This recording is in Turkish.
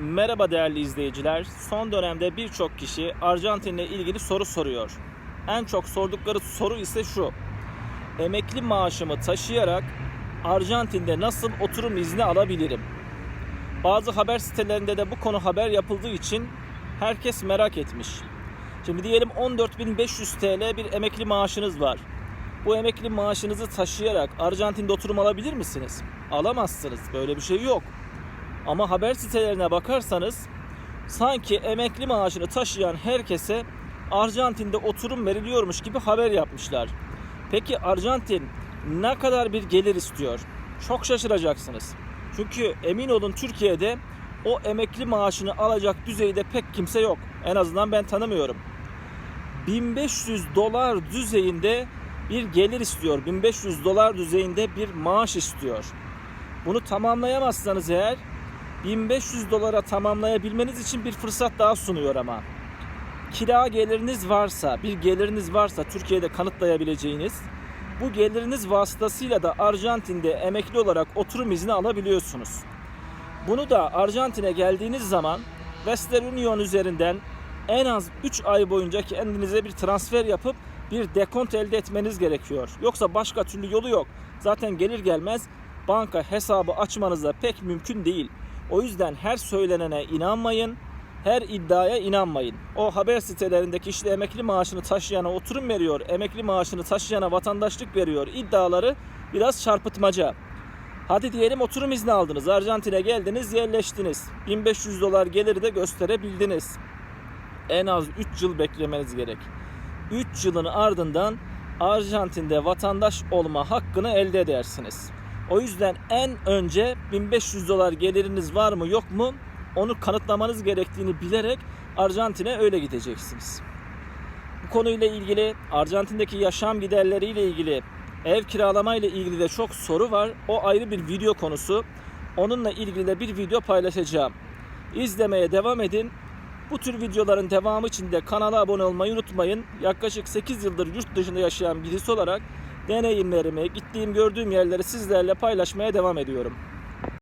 Merhaba değerli izleyiciler. Son dönemde birçok kişi Arjantin'le ilgili soru soruyor. En çok sordukları soru ise şu. Emekli maaşımı taşıyarak Arjantin'de nasıl oturum izni alabilirim? Bazı haber sitelerinde de bu konu haber yapıldığı için herkes merak etmiş. Şimdi diyelim 14.500 TL bir emekli maaşınız var. Bu emekli maaşınızı taşıyarak Arjantin'de oturum alabilir misiniz? Alamazsınız. Böyle bir şey yok. Ama haber sitelerine bakarsanız sanki emekli maaşını taşıyan herkese Arjantin'de oturum veriliyormuş gibi haber yapmışlar. Peki Arjantin ne kadar bir gelir istiyor? Çok şaşıracaksınız. Çünkü emin olun Türkiye'de o emekli maaşını alacak düzeyde pek kimse yok. En azından ben tanımıyorum. 1500 dolar düzeyinde bir gelir istiyor. 1500 dolar düzeyinde bir maaş istiyor. Bunu tamamlayamazsanız eğer 1500 dolara tamamlayabilmeniz için bir fırsat daha sunuyor ama. Kira geliriniz varsa, bir geliriniz varsa Türkiye'de kanıtlayabileceğiniz bu geliriniz vasıtasıyla da Arjantin'de emekli olarak oturum izni alabiliyorsunuz. Bunu da Arjantin'e geldiğiniz zaman Western Union üzerinden en az 3 ay boyunca kendinize bir transfer yapıp bir dekont elde etmeniz gerekiyor. Yoksa başka türlü yolu yok. Zaten gelir gelmez banka hesabı açmanız da pek mümkün değil. O yüzden her söylenene inanmayın, her iddiaya inanmayın. O haber sitelerindeki işte emekli maaşını taşıyana oturum veriyor, emekli maaşını taşıyana vatandaşlık veriyor iddiaları biraz çarpıtmaca. Hadi diyelim oturum izni aldınız. Arjantin'e geldiniz, yerleştiniz. 1500 dolar geliri de gösterebildiniz. En az 3 yıl beklemeniz gerek. 3 yılın ardından Arjantin'de vatandaş olma hakkını elde edersiniz. O yüzden en önce 1500 dolar geliriniz var mı yok mu onu kanıtlamanız gerektiğini bilerek Arjantin'e öyle gideceksiniz. Bu konuyla ilgili Arjantin'deki yaşam giderleriyle ilgili ev kiralama ile ilgili de çok soru var. O ayrı bir video konusu. Onunla ilgili de bir video paylaşacağım. İzlemeye devam edin. Bu tür videoların devamı için de kanala abone olmayı unutmayın. Yaklaşık 8 yıldır yurt dışında yaşayan birisi olarak deneyimlerimi, gittiğim gördüğüm yerleri sizlerle paylaşmaya devam ediyorum.